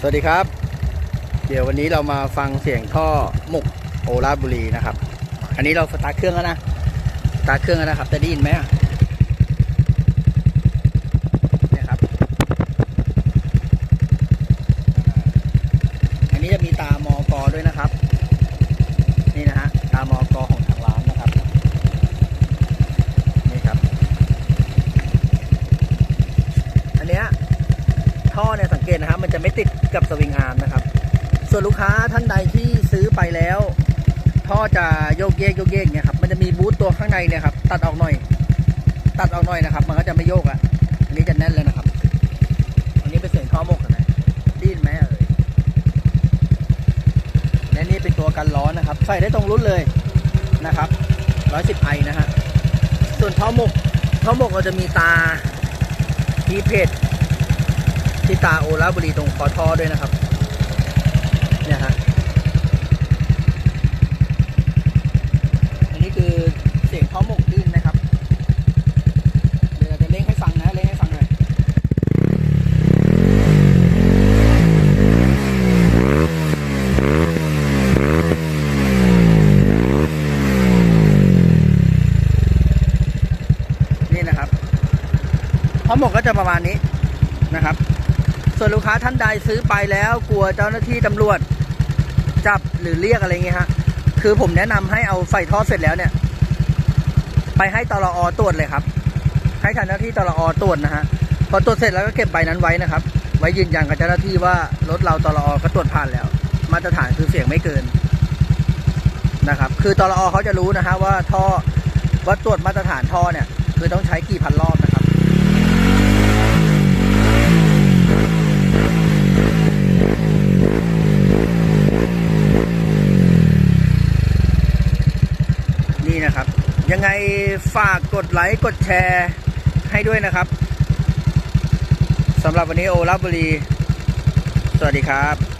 สวัสดีครับ เดี๋ยววันนี้เรามาฟังเสียงท่อหมุกโอราบุรีนะครับ อันนี้เราสตาร์ทเครื่องแล้วนะสตาร์ทเครื่องแล้วนะครับ จะได้ยินไหมเนี่ยครับ อันนี้จะมีตามอกอด้วยนะครับ นี่นะฮะ ตามอกอของทางร้านนะครับ นี่ครับ อันเนี้ย ท่อเนี่ยสังเกตนะครับมันจะไม่ติดกับสวิงอาร์มนะครับ ส่วนลูกค้าท่านใดที่ซื้อไปแล้ว ท่อจะโยกเยกโยกเยกเนี่ยครับมันจะมีบูทตัวข้างในเนี่ยครับตัดออกหน่อย ตัดออกหน่อยนะครับ มันก็จะไม่โยกอะอันนี้จะแน่นเลยนะครับ อันนี้เป็นเสียงท่อหมกนะดยินไหมเอ่ยและนี่เป็นตัวกันร้อนนะครับ ใส่ได้ตรงรุ่นเลยนะครับ110ไอนะฮะส่วนท่อหมกท่อหมกเราจะมีตาทีเพจ ที่ตาโอลาบุรีตรงคอท่อด้วยนะครับ เนี่ยฮะ อันนี้คือเสียงท่อหมกดิ้นนะครับ เดี๋ยวเราจะเล่งให้ฟังนะเล่งให้ฟังหน่อยนี่นะครับท่อหมกก็จะประมาณนี้นะครับ ส่วนลูกค้าท่านใดซื้อไปแล้วกลัวเจ้าหน้าที่ตำรวจจับหรือเรียกอะไรเงี้ยฮะ คือผมแนะนำให้เอาใส่ท่อเสร็จแล้วเนี่ย ไปให้ตลอตรวจเลยครับ ให้ทางเจ้าหน้าที่ตลอตรวจนะฮะ พอตรวจเสร็จแล้วก็เก็บใบนั้นไว้นะครับ ไว้ยืนยันกับเจ้าหน้าที่ว่ารถเราตลอก็ตรวจผ่านแล้ว มาตรฐานคือเสียงไม่เกินนะครับ คือตลอเขาจะรู้นะฮะว่าท่อว่าตรวจมาตรฐานท่อเนี่ย คือต้องใช้กี่พันรอบนะครับ นะครับ ยังไงฝากกดไลค์กดแชร์ให้ด้วยนะครับสำหรับวันนี้โอลาบุรี สวัสดีครับ